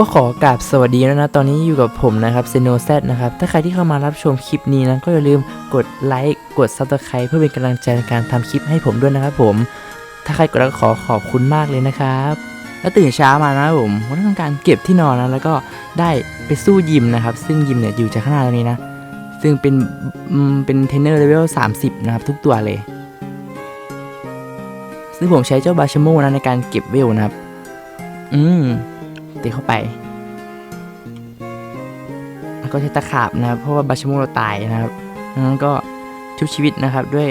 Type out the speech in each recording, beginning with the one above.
ก็ขอกราบสวัสดีแล้วนะตอนนี้อยู่กับผมนะครับเซโนแซนะครับ ถ้าใครที่เข้ามารับชมคลิปนี้นะก็อย่าลืมกดไลค์กดซับสไคร b ์เพื่อเป็นกำลังใจในการทำคลิปให้ผมด้วยนะครับผม ถ้าใครกดแล้วก็ขอขอบคุณมากเลยนะครับแล้วตื่นเช้ามานะผมผมก็ทำการเก็บที่นอนนะแล้วก็ได้ไปสู้ยิมนะครับ ซึ่งยิมเนี่ยอยู่จากข้างหน้าตรงนี้นะ ซึ่งเป็นเป็นเทรนเนอร์เลเวล30 นะครับ ทุกตัวเลย ซึ่งผมใช้เจ้าบาชโมนะในการเก็บเวลนะครับ อืม ตีเข้าไป แล้วก็ใช้ตะขาบนะครับเพราะว่าบาชโมเราตายนะครับดังนั้นก็ชุบชีวิตนะครับด้วย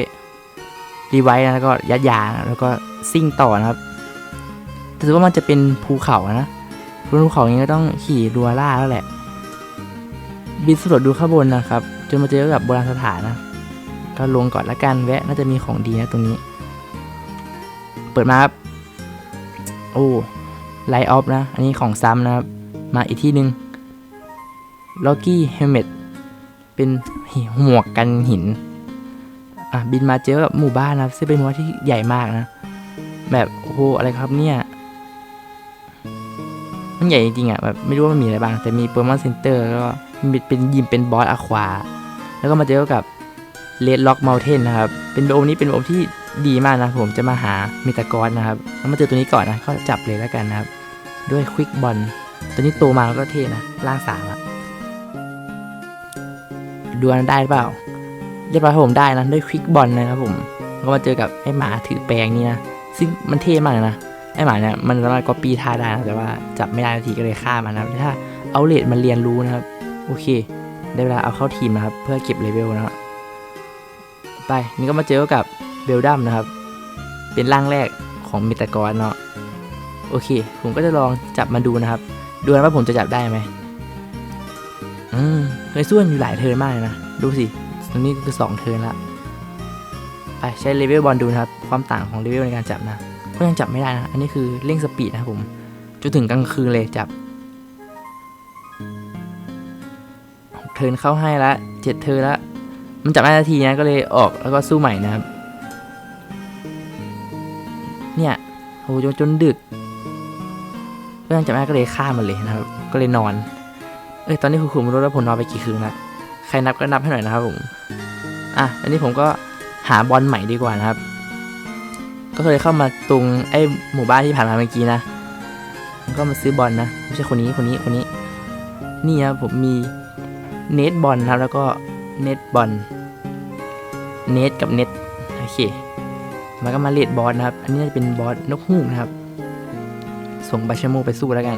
รีไวท์นะแล้วก็ยัดยาแล้วก็ซิ่งต่อนะครับแต่ถือว่ามันจะเป็นภูเขานะบนภูเขาอย่างนี้ก็ต้องขี่รัวล่าแล้วแหละ บินสำรวจดูข้างบนนะครับ จนมาเจอกับโบราณสถานนะ ก็ลงก่อนละกันแวะน่าจะมีของดีนะตรงนี้ เปิดมาครับ โอ้ ไลออฟนะ อันนี้ของซ้ำนะครับ มาอีกที่หนึ่งล็อกกี้เฮลเมตเป็นหมวกกันหิน อะ บินมาเจอกับหมู่บ้านนะซึ่งเป็นหมู่บ้านที่ใหญ่มากนะ แบบโอ้โหอะไรครับเนี่ย มันใหญ่จริงๆอะแบบไม่รู้ว่ามันมีอะไรบ้าง แต่มีโปรโมชั่นเซ็นเตอร์แล้วก็มีเป็นยิมเป็นบอสอะควา แล้วก็มาเจอกับเลดล็อกเมลเทนนะครับ เป็นโอมนี้เป็นโอมที่ดีมากนะผมจะมาหามิตากรนะครับแล้วมาเจอตัวนี้ก่อนนะก็จับเลยแล้วกันนะครับ ด้วยควิกบอลตัวนี้โตมาแล้วก็เท่นะร่างสามอะดูอันได้หรือเปล่า เรียบร้อยผมได้นะด้วยควิกบอลนะครับผมก็มาเจอกับไอ้หมาถือแปรงนี่นะซึ่งมันเท่มากเลยนะไอ้หมาเนี่ยมันสามารถก๊อปปี้ท่าได้นะแต่ว่าจับไม่ได้ทีก็เลยฆ่ามันนะครับถ้าเอาเลดมันเรียนรู้นะครับ โอเค ได้เวลาเอาเข้าทีมนะครับ เพื่อเก็บเลเวลนะครับไปนี่ก็มาเจอกับเบลดัมนะครับ เป็นร่างแรกของมิตรกรเนาะ โอเค ผมก็จะลองจับมาดูนะครับ ดูนะว่าผมจะจับได้ไหมอืมเคยส่วนอยู่หลายเทิร์นมากเลยนะ ดูสิตรงนี้คือสองเทิร์นละไปใช้เลเวลบอลดูนะครับ ความต่างของเลเวลในการจับนะ ก็ยังจับไม่ได้นะ อันนี้คือเร่งสปีดนะครับผม จนถึงกลางคืนเลยจับเทิร์นเข้าให้ละเจ็ดเทิร์นละ มันจับได้นาทีนะก็เลยออกแล้วก็สู้ใหม่นะครับ เนี่ยโหจนจนดึก ก็ยังจับไม่ได้ก็เลยฆ่ามันเลยนะครับ ก็เลยนอน เอ้ยตอนนี้คุณคุณไม่รู้ว่าผมนอนไปกี่คืนละใครนับก็นับให้หน่อยนะครับผมอะอันนี้ผมก็หาบอลใหม่ดีกว่านะครับ ก็เคยเข้ามาตรงไอ้หมู่บ้านที่ผ่านมาเมื่อกี้นะก็มาซื้อบอลนะไม่ใช่คนนี้คนนี้คนนี้ นี่นะผมมีเนตบอลครับแล้วก็เนตบอลเนตกับเนตโอเคมันก็มาเลดบอลนะครับ อันนี้จะเป็นบอสนกฮูกนะครับ ส่งบาชาโมไปสู้แล้วกัน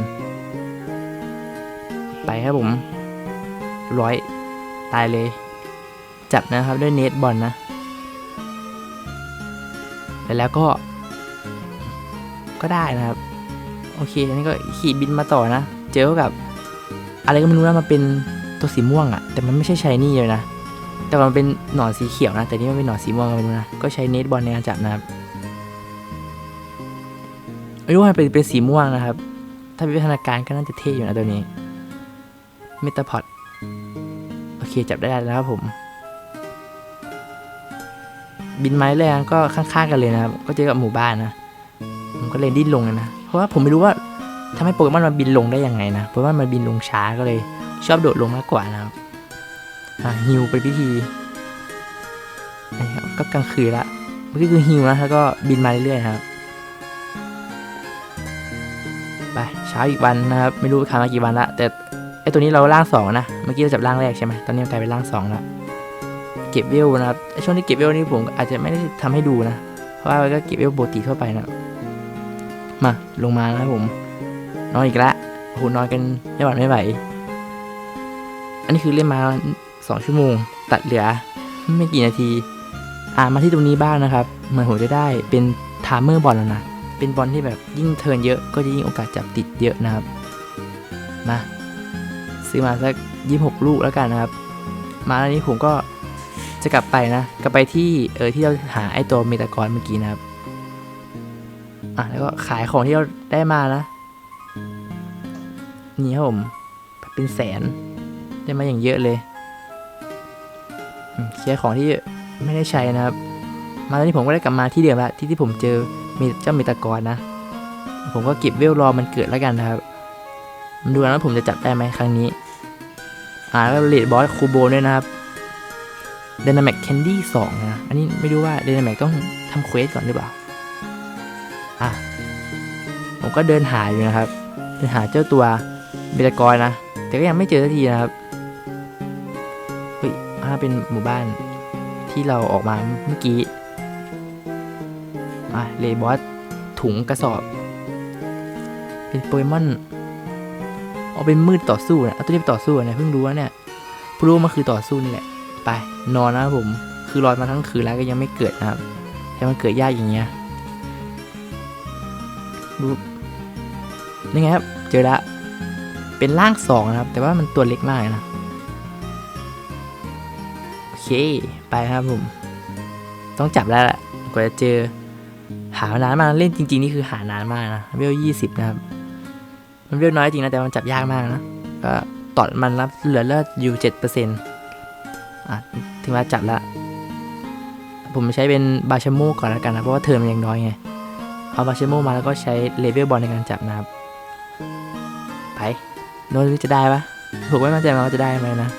ไปครับผม ร้อย ตายเลย จับนะครับด้วยเนตบอลนะแต่แล้วก็ ก็ได้นะครับ โอเคอันนี้ก็ขี่บินมาต่อนะ เจอกับ อะไรก็ไม่รู้นะมันเป็นตัวสีม่วงอะแต่มันไม่ใช่ชายนี่เลยนะ แต่มันเป็นหนอนสีเขียวนะ แต่นี่มันเป็นหนอนสีม่วงก็ไม่รู้นะ ก็ใช้เนตบอลในการจับนะครับ ไม่รู้ว่ามันเป็นเป็นสีม่วงนะครับ ถ้าวิวัฒนาการก็น่าจะเท่อยู่นะตัวนี้เมตาพอดโอเคจับได้แล้วครับผม บินไม้แรงก็ข้างๆกันเลยนะครับ ก็เจอกับหมู่บ้านนะผมก็เลยดิ้นลงเลยนะ เพราะว่าผมไม่รู้ว่าทำให้โปเกมอนมันบินลงได้ยังไงนะ เพราะว่ามันบินลงช้าก็เลย ชอบโดดลงมากกว่านะครับฮิวเป็นพิธีก็กลางคืนละเมื่อกี้คือฮิวนะแล้วก็บินมาเรื่อยๆครับ ไปเช้าอีกวันนะครับไม่รู้ผ่ามากี่วันละแต่ไอตัวนี้เราล่างสองนะเมื่อกี้เราจับล่างแรกใช่ไหมตอนนี้กลายเป็นล่างสองแล้วเก็บเวลนะครับช่วงที่เก็บเวลนี่ผมอาจจะไม่ได้ทำให้ดูนะ เพราะว่ามันก็เก็บเวลปกติทั่วไปนะมาลงมานะครับผมนอนอีกละโอ้โหนอนกันไม่หวั่นไม่ไหว อันนี้คือเล่นมาสองชั่วโมง ตัดเหลือ ไม่กี่นาที อ่ามาที่ตรงนี้บ้างนะครับเหมือนผมจะได้เป็นทามเมอร์บอลแล้วนะ เป็นบอลที่แบบยิ่งเทิร์นเยอะก็จะยิ่งโอกาสจับติดเยอะนะครับ มา ซื้อมาสักยี่หกลูกแล้วกันนะครับ มาแล้วนี้ผมก็จะกลับไปนะ กลับไปที่เออที่เราหาไอตัวเมตากรเมื่อกี้นะครับ อะแล้วก็ขายของที่เราได้มานะ นี่ครับผมเป็นแสนได้มาอย่างเยอะเลยเคลียร์ของที่ไม่ได้ใช้นะครับ มาตอนนี้ผมก็ได้กลับมาที่เดิมละที่ที่ผมเจอมีเจ้าเมตากรนะ ผมก็เก็บเวลรอมันเกิดแล้วกันนะครับมาดูกันว่าผมจะจับได้ไหมครั้งนี้ อ่าแล้วเลดบอสคูโบด้วยนะครับเดนาแม c แคนดี้สองนะ อันนี้ไม่รู้ว่าเดนาแม c ต้องทำเควสก่อนหรือเปล่า อะ ผมก็เดินหาอยู่นะครับ เดินหาเจ้าตัวเบลกอยนะ แต่ก็ยังไม่เจอสักทีนะครับ เฮ้ยอ่าเป็นหมู่บ้านที่เราออกมาเมื่อกี้ เลบอสถุงกระสอบ เป็นโปเกมอนเอาเป็นมืดต่อสู้นะเอาตัวนี้ไปต่อสู้นะเพิ่งรู้ว่าเนี่ยพิ่งรู้ว่ามันคือต่อสู้นี่แหละ ไปนอนนะครับผม คือรอมาทั้งคืนแล้วก็ยังไม่เกิดนะครับแต่มันเกิดยากอย่างเงี้ยดูนี่ไงครับ เจอละ เป็นร่างสองนะครับ แต่ว่ามันตัวเล็กมากนะ โอเค ไปครับผม ต้องจับแล้วแหละกว่าจะเจอ หานานมากเล่นจริง ๆ นี่คือหานานมากนะเวลยี่สิบนะครับ มันเวลน้อยจริงนะ แต่มันจับยากมากนะ ก็ตอดมันรับเหลือเลือดอยู่เจ็ดเปอร์เซ็นต์อะถึงวลาจับละ ผมใช้เป็นบาชโมก่อนแล้วกันนะ เพราะว่าเทอมมันยังน้อยไง เอาบาชโมมาแล้วก็ใช้เลเวลบอลในการจับนะครับ ไปโน้ตจะได้ปะผมไม่มั่นใจว่าจะได้ไหมนะ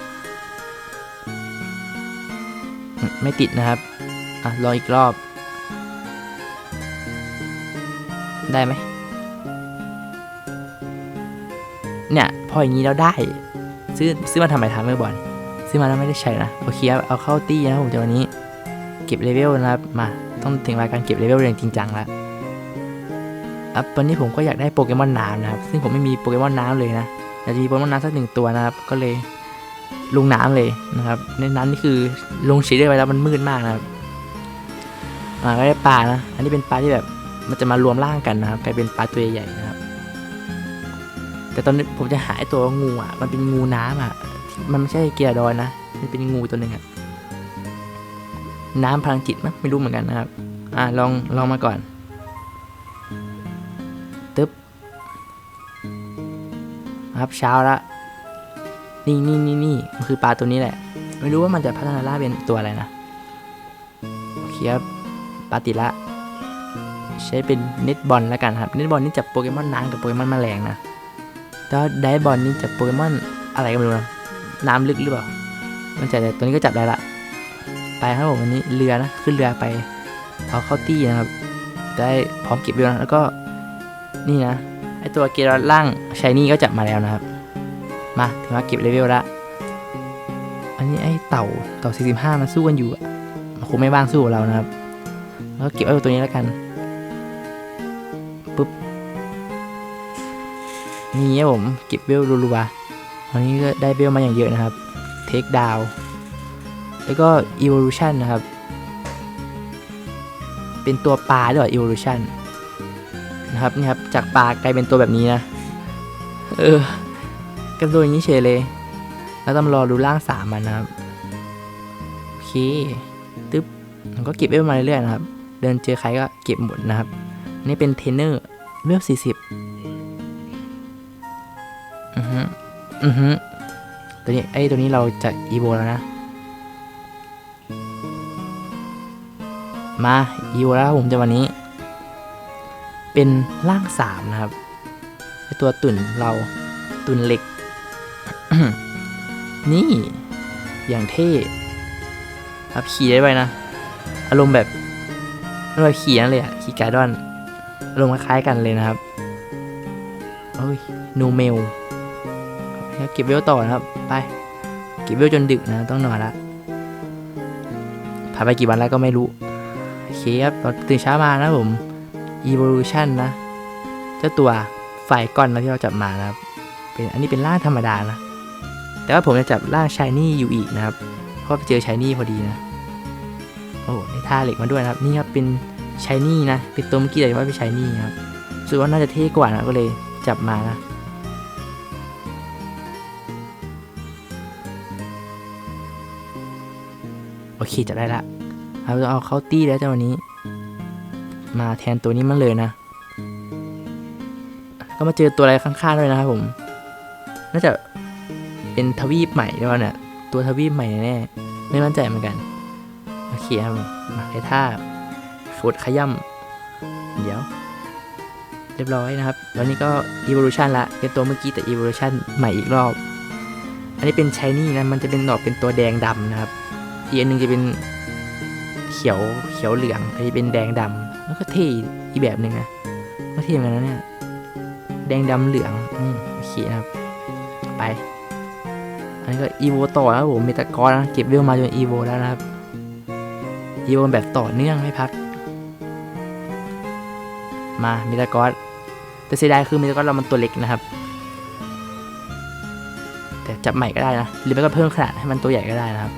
ไม่ติดนะครับ อะ รออีกรอบ ได้ไหมเนี่ยพออย่างนี้เราได้ ซื้อซื้อมาทำไมทำเมื่อบอลซื้อมาแล้วไม่ได้ใช้นะโอเคครับเอาเข้าตี้นะผมจะวันนี้ เก็บเลเวลนะครับมาต้องถึงราการเก็บเลเวลอย่างจริงจังแล้วอะตอนนี้ผมก็อยากได้โปเกมอนน้ำนะครับ ซึ่งผมไม่มีโปเกมอนน้ำเลยนะอยากจะมีโปเกมอนน้ำสักหนึ่งตัวนะครับ ก็เลยลงน้ำเลยนะครับ ในนั้นนี่คือลงชีได้ไว้แล้วมันมืดมากนะครับอ่าก็ได้ปลานะ อันนี้เป็นปลาที่แบบ มันจะมารวมร่างกันนะครับกลายเป็นปลาตัวใหญ่นะครับ แต่ตอนนี้ผมจะหาไอตัวงูอะ มันเป็นงูน้ำอะ มันไม่ใช่เกียร์ดอยนะ มันเป็นงูตัวหนึ่งอะ น้ำพลังจิตมั้งไม่รู้เหมือนกันนะครับ อ่าลองลองมาก่อน ตึ๊บครับเช้าละ นี่นี่นี่นี่มันคือปลาตัวนี้แหละ ไม่รู้ว่ามันจะพัฒนาล่าเป็นตัวอะไรนะ โอเคครับปลาติละ ใช้เป็นเน็ตบอลแล้วกันครับเน็ตบอลนี่จับโปเกมอนน้ำกับโปเกมอนแมลงนะแต่ว่าไดบอลนี่จับโปเกมอนอะไรก็ไม่รู้นะน้ำลึกหรือเปล่ามันจะแต่ตัวนี้ก็จับได้ละไปครับผมวันนี้เรือนะขึ้นเรือไปเอาเข้าตี้นะครับได้พร้อมเก็บเรือนะแล้วก็นี่นะไอตัวเกรอล่างชายนี่ก็จับมาแล้วนะครับ มาถึงมาเก็บเลเวลละอันนี้ไอเต่าเต่า 45 มันสู้กันอยู่มันคงไม่ว่างสู้กับเรานะครับแล้วก็เก็บไว้ตัวนี้แล้วกัน ปุ๊บนี่ครับผมเก็บเวลรัวๆตอนนี้ก็ได้เวลมาอย่างเยอะนะครับเทคดาวแล้วก็ evolution นะครับ เป็นตัวปลาด้วย evolution นะครับนี่ครับจากปลากลายเป็นตัวแบบนี้นะ เออกันตัวอย่างนี้เฉยเลย แล้วต้องรอดูร่างสามมันนะครับ โอเคตึ๊บมันก็เก็บเวลมาเรื่อยๆนะครับ เดินเจอใครก็เก็บหมดนะครับ นี่เป็นเทนเนอร์เวลสี่สิบอือฮึอือฮึตัวนี้ไอ้ตัวนี้เราจะอีโวแล้วนะ มาอีโวแล้วผมจะวันนี้ เป็นร่างสามนะครับไอตัวตุ่นเราตุ่นเหล็ก นี่อย่างเท่ครับขี่ได้ไวนะ อารมณ์แบบอารมณ์ขี่นั่นเลยอะขี่ไกดอน อารมณ์คล้ายๆกันเลยนะครับเอ้ยนูเมลเก็บเวลต่อนะครับ ไป เก็บเวลจนดึกนะ ต้องนอนละผ่านไปกี่วันแล้วก็ไม่รู้ โอเคครับตอนตื่นเช้ามานะผม evolution นะ เจ้าตัวไฟก้อนนะที่เราจับมานะครับ เป็นอันนี้เป็นร่างธรรมดานะ แต่ว่าผมจะจับร่างชายนี่อยู่อีกนะครับ เพราะไปเจอชายนี่พอดีนะ โอ้ได้ท่าเหล็กมาด้วยนะครับ นี่ครับเป็น ชายนี่นะเป็นตัวเมื่อกี้เลยว่าเป็นชายนี่ครับสึกว่าน่าจะเท่กว่านะก็เลยจับมานะโอเคจะได้ละเราจะเอาเข้าตี้แล้วจ้าวันนี้ มาแทนตัวนี้มันเลยนะ ก็มาเจอตัวอะไรข้างๆด้วยนะครับผม น่าจะเป็นทวีปใหม่ด้วยเนี่ย ตัวทวีปใหม่แน่ ไม่มั่นใจเหมือนกัน โอเคครับผมมาในท่า ขดขย่ำเดี๋ยวจะรียบร้อยนะครับ แล้วนี่ก็ evolution ละ เป็นตัวเมื่อกี้แต่ evolution ใหม่อีกรอบ อันนี้เป็น shiny นะ มันจะเป็นดอกเป็นตัวแดงดำนะครับ อีกอันหนึงจะเป็นเขียวเขียวเหลืองอันนี้เป็นแดงดำแล้วก็เท่อีกแบบหนึ่งนะก็เท่เหมือนกันนะเนี่ย แดงดำเหลืองอืมโอเคนะครับ ไปอันนี้ก็ evo ต่อนะครับผมเมตากรนะเก็บเวลมาจน evo แล้วนะครับ evo แบบต่อเนื่องไม่พัก มาเมตากรแต่เสียดายคือเมตากรเรามันตัวเล็กนะครับ แต่จับใหม่ก็ได้นะหรือไม่ก็เพิ่มขนาดให้มันตัวใหญ่ก็ได้นะครับ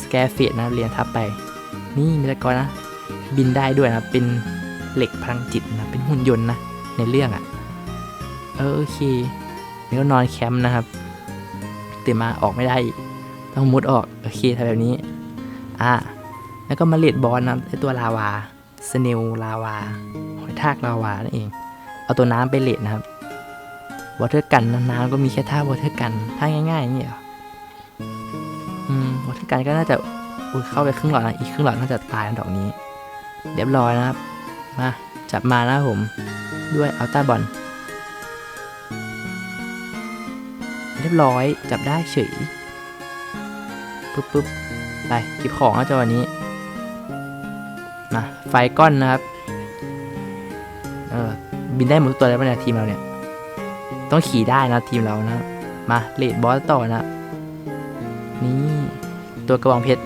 สแกเฟียนะเรียนทับไป นี่เมตากรนะ บินได้ด้วยนะเป็นเหล็กพลังจิตนะเป็นหุ่นยนต์นะในเรื่องอะ่ะเออโอเคนี่ก็นอนแคมป์นะครับตื่นมาออกไม่ได้ต้องมุดออกโอเคทำแบบนี้อ่าแล้วก็มาเลดบอลนะไอตัวลาวาสเนลลาวา หอทากลาวานั่นเอง เอาตัวน้ำไปเลดนะครับวอเตอร์กันน้ำก็มีแค่ท่าวอเตอร์กันท่าง่ายๆอย่างนี้เหรออืมวอเตอร์กันก็น่าจะอุ้ยเข้าไปครึ่งหลอดนะอีกครึ่งหลอดน่าจะตายนดอกนี้ เรียบร้อยนะครับ มาจับมานะผม ด้วยอัลต้าบอลเรียบร้อยจับได้เฉยปุ๊บปุ๊บไปเก็บของแล้วจังหวะนี้มาไฟก้อนนะครับ บินได้หมดทุกตัวแล้วปะเนี่ยทีมเราเนี่ย ต้องขี่ได้นะทีมเรานะ มาเลดบอสต่อนะ นี่ตัวกระบองเพชร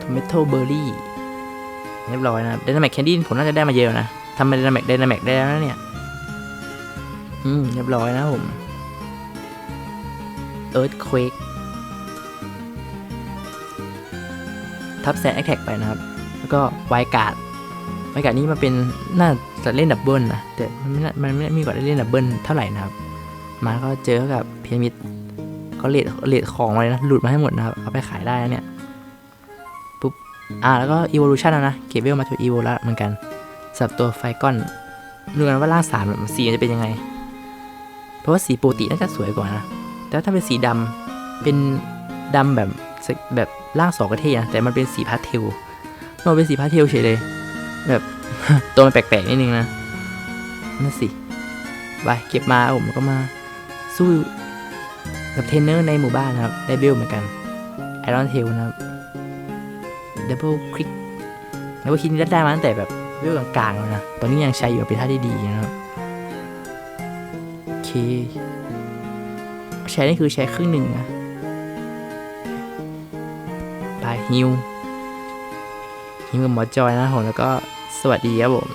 ทอมเมโตเบอร์รี่เรียบร้อยนะครับเดนาแมกแคนดี้ผมน่าจะได้มาเยอะนะทำเป็นเดนาแมกเดนาแมกได้แล้วนะเนี่ย อืมเรียบร้อยนะผมเอิร์ธเควกทับแซนแอคแท็กไปนะครับ แล้วก็ไวการ์ด ไวการ์ดนี้มันเป็นน่าจะเล่นดับเบิลนะแต่มันไม่มันไม่มีกว่าได้เล่นดับเบิลเท่าไหร่นะครับ มาก็เจอกับพีระมิดก็เลดเลดของเลยนะหลุดมาให้หมดนะครับเอาไปขายได้เนี่ยปุ๊บอ่าแล้วก็ evolution แล้วนะเก็บเวลมาตัว evo แล้วเหมือนกันสับตัวไฟก้อนดูกันว่าร่างสามแบบสีจะเป็นยังไง เพราะว่าสีปกติน่าจะสวยกว่านะ แต่ถ้าเป็นสีดำเป็นดำแบบแบบร่างสองกระเทยนะแต่มันเป็นสีพาสเทลมันเป็นสีพาสเทลเฉยเลย แบบ ตัวมันแปลกๆนิดนึงนะนั่นสิไปเก็บมาผมก็มาสู้กับเทรนเนอร์ในหมู่บ้านนะครับ ได้เบลเหมือนกันไอรอนเทลนะครับดับเบิลคลิกดับเบิลคลิกนี้ได้มาตั้งแต่แบบเวลกลางๆแล้วนะ ตอนนี้ยังใช้อยู่เป็นท่าที่ดีนะครับโอเคใช้นี่คือใช้ครึ่งหนึ่งนะไปฮิวฮิวกับหมอจอยนะผมแล้วก็ สวัสดีครับผม